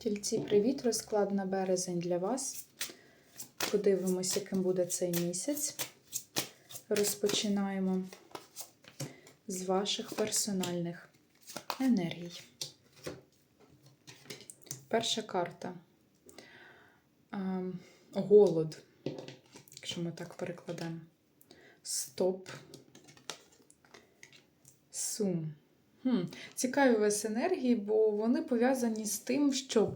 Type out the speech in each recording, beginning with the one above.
Тільці, привіт! Розклад на березень для вас. Подивимося, яким буде цей місяць. Розпочинаємо з ваших персональних енергій. Перша карта. Ем, Голод, якщо ми так перекладемо. Стоп. Сум. Хм, Цікаві у вас енергії, бо вони пов'язані з тим, що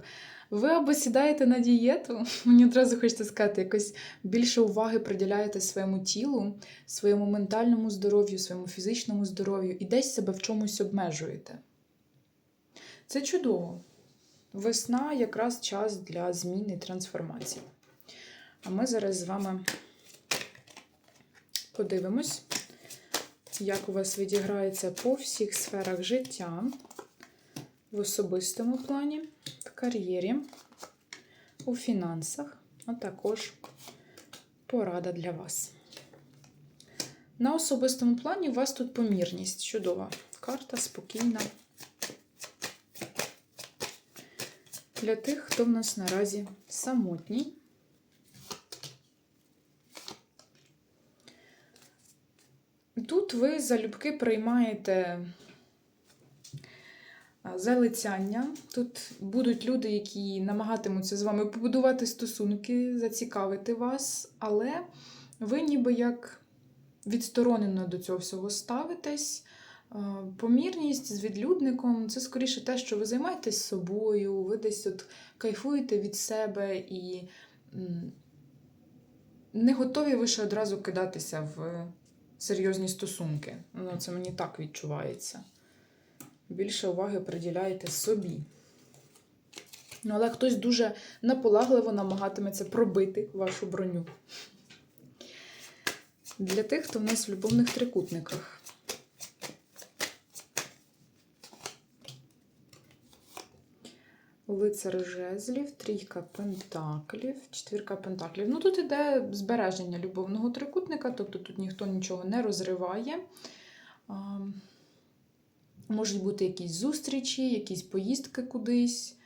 ви або сідаєте на дієту, мені одразу хочеться сказати, якось більше уваги приділяєте своєму тілу, своєму ментальному здоров'ю, своєму фізичному здоров'ю і десь себе в чомусь обмежуєте. Це чудово. Весна якраз час для зміни і трансформації. А ми зараз з вами подивимось як у вас відіграється по всіх сферах життя, в особистому плані, в кар'єрі, у фінансах, а також порада для вас. На особистому плані у вас тут помірність. Чудова карта, спокійна. Для тих, хто в нас наразі самотній. Тут ви залюбки приймаєте залицяння. Тут будуть люди, які намагатимуться з вами побудувати стосунки, зацікавити вас, але ви ніби як відсторонено до цього всього ставитесь. Помірність з відлюдником це скоріше те, що ви займаєтесь собою, ви десь от кайфуєте від себе і не готові ви ще одразу кидатися в серйозні стосунки. Ну, це мені так відчувається. Більше уваги приділяєте собі. Ну, але хтось дуже наполегливо намагатиметься пробити вашу броню. Для тих, хто в нас в любовних трикутниках. Лицар жезлів, трійка пентаклів, четвірка пентаклів. Ну, тут іде збереження любовного трикутника, тобто тут ніхто нічого не розриває. А, можуть бути якісь зустрічі, якісь поїздки кудись.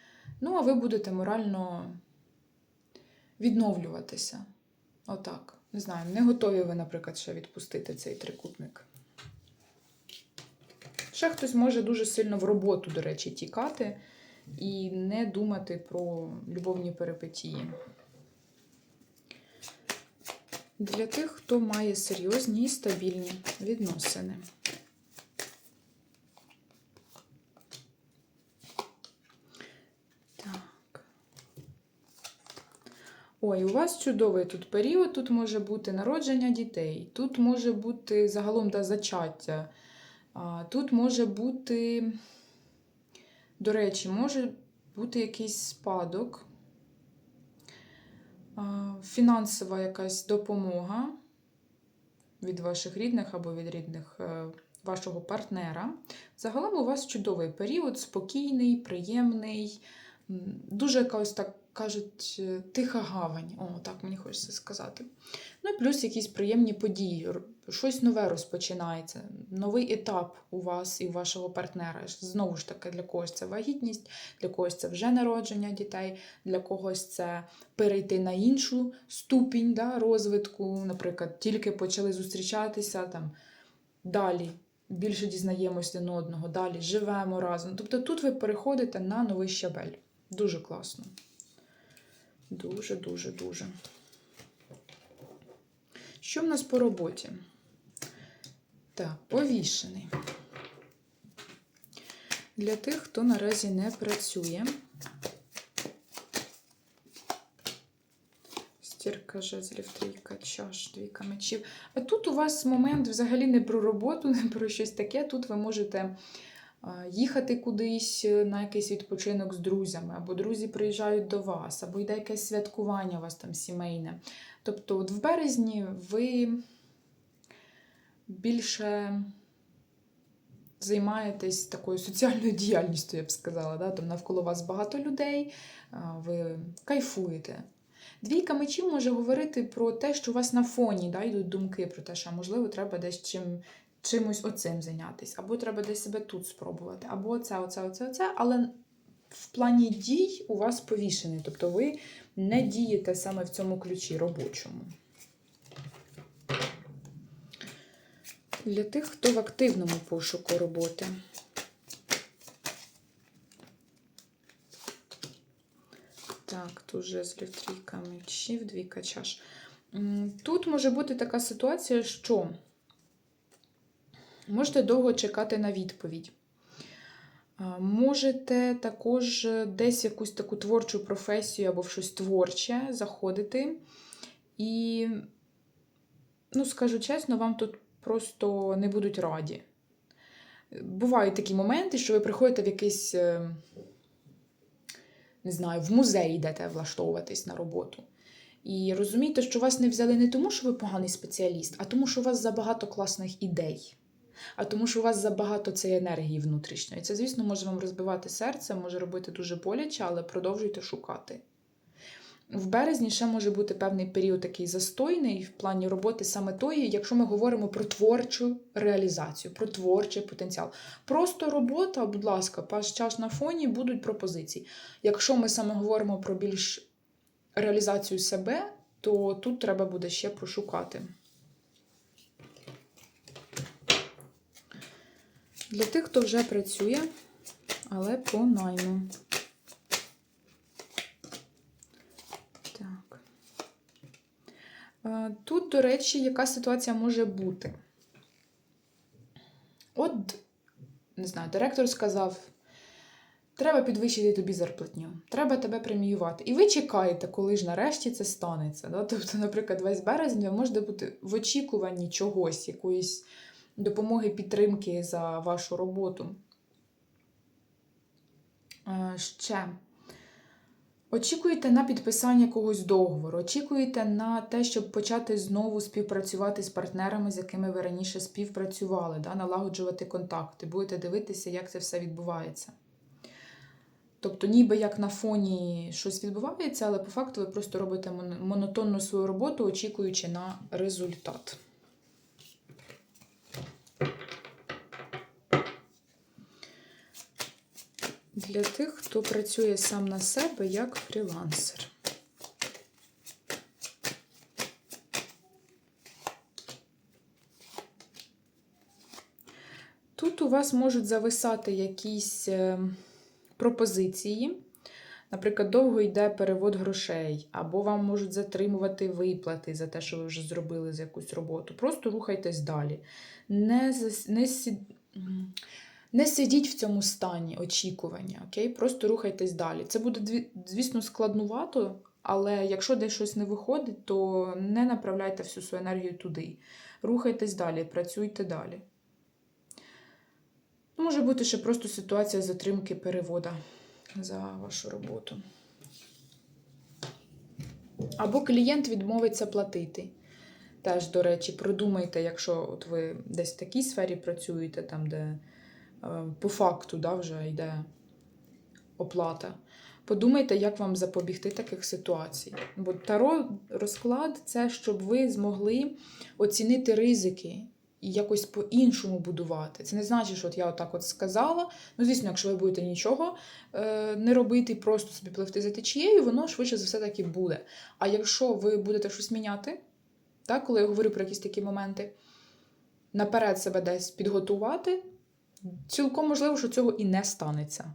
Ну, а ви будете морально відновлюватися. Отак. Не знаю, не готові ви, наприклад, ще відпустити цей трикутник. Ще хтось може дуже сильно в роботу, до речі, тікати і не думати про любовні перипетії. Для тих, хто має серйозні і стабільні відносини. Так. Ой, у вас чудовий тут період, тут може бути народження дітей, тут може бути загалом да, зачаття, тут може бути. До речі, може бути якийсь спадок, фінансова якась допомога від ваших рідних або від рідних е, вашого партнера. Загалом у вас чудовий період, спокійний, приємний, дуже якось так кажуть, е, тиха гавань. О, так мені хочеться сказати. Ну і плюс якісь приємні події, щось нове розпочинається, новий етап у вас і у вашого партнера. Знову ж таки, для когось це вагітність, для когось це вже народження дітей, для когось це перейти на іншу ступінь да, розвитку. Наприклад, тільки почали зустрічатися там далі. Більше дізнаємося один одного, далі живемо разом. Тобто тут ви переходите на новий щабель. Дуже класно. Дуже-дуже дуже. Що в нас по роботі? Так, повішений. Для тих, хто наразі не працює. Стірка жезлів, трійка чаш, двійка мечів. А тут у вас момент взагалі не про роботу, не про щось таке. Тут ви можете їхати кудись на якийсь відпочинок з друзями, або друзі приїжджають до вас, або йде якесь святкування у вас там сімейне. Тобто, от в березні ви більше займаєтесь такою соціальною діяльністю, я б сказала. Да? Там навколо вас багато людей, ви кайфуєте. Двійка мечів може говорити про те, що у вас на фоні да, йдуть думки про те, що, можливо, треба десь чим, чимось оцим зайнятися, або треба десь себе тут спробувати, або оце, оце, оце, оце. Але в плані дій у вас повішений, тобто ви не дієте саме в цьому ключі робочому. Для тих, хто в активному пошуку роботи. Так, тут жезлів трійка мечів, двійка чаш. Тут може бути така ситуація, що можете довго чекати на відповідь. Можете також десь якусь таку творчу професію або в щось творче заходити. І, ну, скажу чесно, вам тут просто не будуть раді. Бувають такі моменти, що ви приходите в якийсь, е, не знаю, в музей йдете влаштовуватись на роботу. І розумієте, що вас не взяли не тому, що ви поганий спеціаліст, а тому, що у вас забагато класних ідей. А тому, що у вас забагато цієї енергії внутрішньої. Це, звісно, може вам розбивати серце, може робити дуже боляче, але продовжуйте шукати. В березні ще може бути певний період такий застойний в плані роботи саме тої, якщо ми говоримо про творчу реалізацію, про творчий потенціал. Просто робота, будь ласка, паш час на фоні будуть пропозиції. Якщо ми саме говоримо про більш реалізацію себе, то тут треба буде ще пошукати. Для тих, хто вже працює, але по найму. Так. Е, Тут, до речі, яка ситуація може бути? От, не знаю, директор сказав: треба підвищити тобі зарплатню, треба тебе преміювати. І ви чекаєте, коли ж нарешті це станеться. Тобто, наприклад, весь березень ви можете бути в очікуванні чогось, якоїсь допомоги, підтримки за вашу роботу. Е, Ще. Очікуєте на підписання якогось договору, очікуєте на те, щоб почати знову співпрацювати з партнерами, з якими ви раніше співпрацювали, да? налагоджувати контакти, будете дивитися, як це все відбувається. Тобто, ніби як на фоні щось відбувається, але по факту ви просто робите монотонну свою роботу, очікуючи на результат. Для тих, хто працює сам на себе як фрілансер. Тут у вас можуть зависати якісь е, пропозиції. Наприклад, довго йде перевод грошей, або вам можуть затримувати виплати за те, що ви вже зробили за якусь роботу. Просто рухайтесь далі. Не, зас- не, сі- не сидіть в цьому стані очікування, окей? Просто рухайтесь далі. Це буде, звісно, складнувато, але якщо десь щось не виходить, то не направляйте всю свою енергію туди. Рухайтесь далі, працюйте далі. Ну, Може бути ще просто ситуація затримки перевода за вашу роботу. Або клієнт відмовиться платити. Теж, до речі, продумайте, якщо от ви десь в такій сфері працюєте, там, де по факту да, вже йде оплата. Подумайте, як вам запобігти таких ситуацій. Бо таро розклад це щоб ви змогли оцінити ризики і якось по-іншому будувати. Це не значить, що от я отак от сказала. Ну, звісно, якщо ви будете нічого е, не робити, просто собі пливти за течією, воно швидше за все так і буде. А якщо ви будете щось міняти, так, коли я говорю про якісь такі моменти, наперед себе десь підготувати, цілком можливо, що цього і не станеться.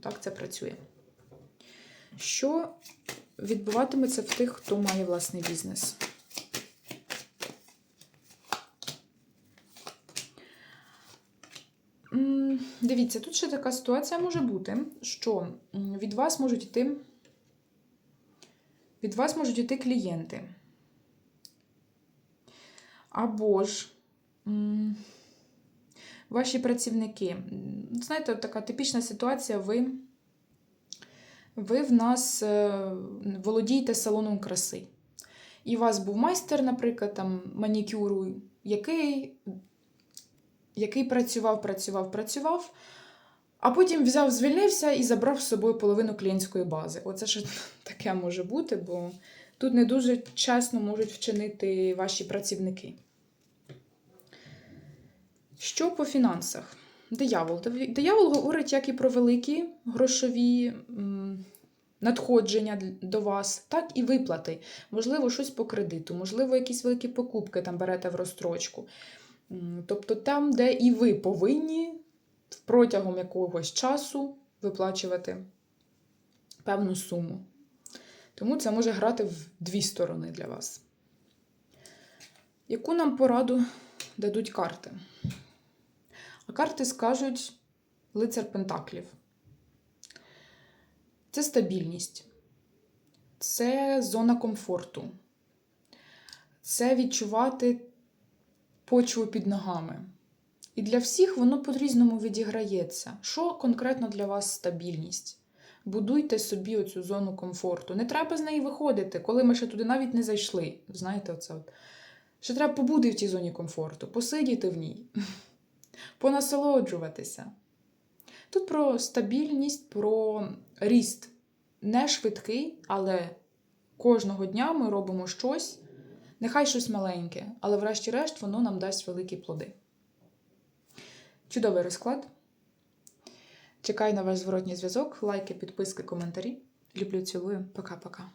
Так це працює. Що відбуватиметься в тих, хто має власний бізнес? Дивіться, тут ще така ситуація може бути, що від вас можуть йти, від вас можуть йти клієнти. Або ж ваші працівники. Знаєте, така типічна ситуація, ви, ви в нас е, володієте салоном краси. І у вас був майстер, наприклад, там манікюру, який який працював, працював, працював, а потім взяв, звільнився і забрав з собою половину клієнтської бази. Оце ж таке може бути, бо тут не дуже чесно можуть вчинити ваші працівники. Що по фінансах? диявол. Диявол говорить як і про великі грошові надходження до вас, так і виплати. Можливо, щось по кредиту, можливо, якісь великі покупки там берете в розстрочку. Тобто там, де і ви повинні протягом якогось часу виплачувати певну суму. Тому це може грати в дві сторони для вас. Яку нам пораду дадуть карти? А карти скажуть лицар Пентаклів. Це стабільність, це зона комфорту, це відчувати почву під ногами. І для всіх воно по-різному відіграється. Що конкретно для вас стабільність? Будуйте собі оцю зону комфорту. Не треба з неї виходити, коли ми ще туди навіть не зайшли. Знаєте, оце от. Ще треба побути в тій зоні комфорту, посидіти в ній, понасолоджуватися. Тут про стабільність, про ріст. Не швидкий, але кожного дня ми робимо щось, нехай щось маленьке, але врешті-решт воно нам дасть великі плоди. Чудовий розклад. Чекаю на ваш зворотній зв'язок, лайки, підписки, коментарі. Люблю, цілую. Пока-пока.